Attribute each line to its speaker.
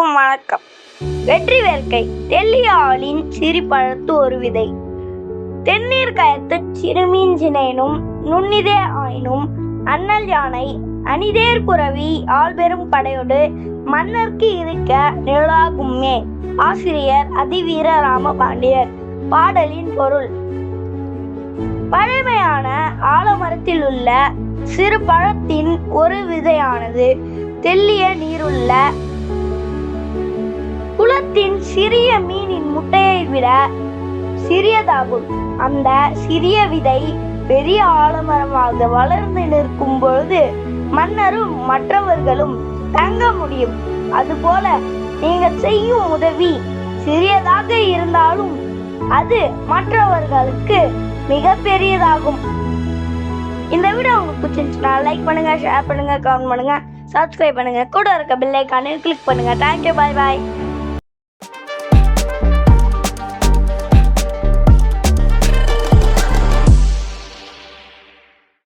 Speaker 1: வணக்கம் வெற்றி வேல்கை தெல்லியாளின் சிரிப்பழத்து ஒரு விதை தென்னீர் கயத்து சிறுமீன் நுண்ணிதே ஆயினும் அண்ணல் யானை அணிதேர் புரவி ஆள்பெரும் படையோடு மன்னர்க்கு இருக்க நிழலாகுமே ஆசிரியர் அதிவீர ராமபாண்டியர் பாடலின் பொருள். பழமையான ஆலமரத்தில் உள்ள சிறு பழத்தின் ஒரு விதையானது தெல்லிய நீருள்ள குளத்தின் சிறிய மீனின் முட்டையை விட சிறியதாகும். அந்த சிறிய விதை பெரிய ஆலமரமாக வளர்ந்து நிற்கும் பொழுது மன்னரும் மற்றவர்களும் தங்க முடியும். அதுபோல நீங்கள் செய்யும் உதவி சிறியதாக இருந்தாலும் அது மற்றவர்களுக்கு மிக பெரியதாகும். இந்த வீடியோ உங்களுக்கு பிடிச்சிருந்துச்சுன்னா லைக் பண்ணுங்க ஷேர் பண்ணுங்க கமெண்ட் பண்ணுங்க சப்ஸ்கிரைப் பண்ணுங்க. கூட இருக்க பில்லைக்கானு கிளிக் பண்ணுங்க. தேங்க்யூ பாய் பாய்